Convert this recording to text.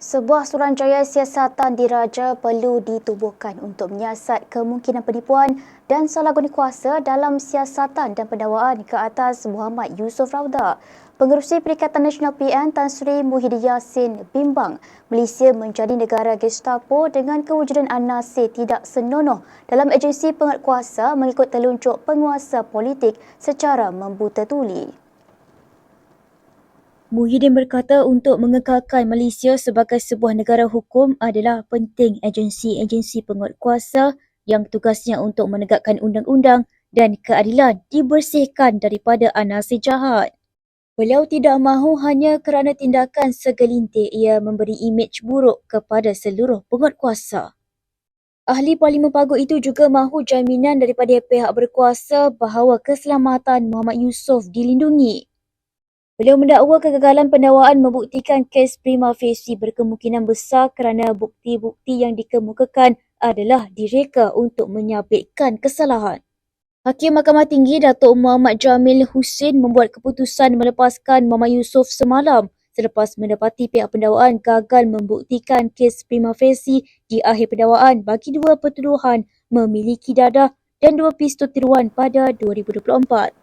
Sebuah suruhanjaya siasatan diraja perlu ditubuhkan untuk menyiasat kemungkinan penipuan dan salah guna kuasa dalam siasatan dan pendakwaan ke atas Muhammad Yusof Rauda. Pengerusi Perikatan Nasional PN Tan Sri Muhyiddin Yassin bimbang Malaysia menjadi negara Gestapo dengan kewujudan anasir tidak senonoh dalam agensi penguatkuasa mengikut telunjuk penguasa politik secara membuta tuli. Muhyiddin berkata untuk mengekalkan Malaysia sebagai sebuah negara hukum adalah penting agensi-agensi penguatkuasa yang tugasnya untuk menegakkan undang-undang dan keadilan dibersihkan daripada anasir jahat. Beliau tidak mahu hanya kerana tindakan segelintir ia memberi imej buruk kepada seluruh penguatkuasa. Ahli Parlimen Pagut itu juga mahu jaminan daripada pihak berkuasa bahawa keselamatan Muhammad Yusof dilindungi. Beliau mendakwa kegagalan pendakwaan membuktikan kes prima facie berkemungkinan besar kerana bukti-bukti yang dikemukakan adalah direka untuk menyabitkan kesalahan. Hakim Mahkamah Tinggi Datuk Muhammad Jamil Hussein membuat keputusan melepaskan Muhammad Yusof semalam selepas mendapati pihak pendakwaan gagal membuktikan kes prima facie di akhir pendakwaan bagi dua pertuduhan memiliki dadah dan dua pistol tiruan pada 2024.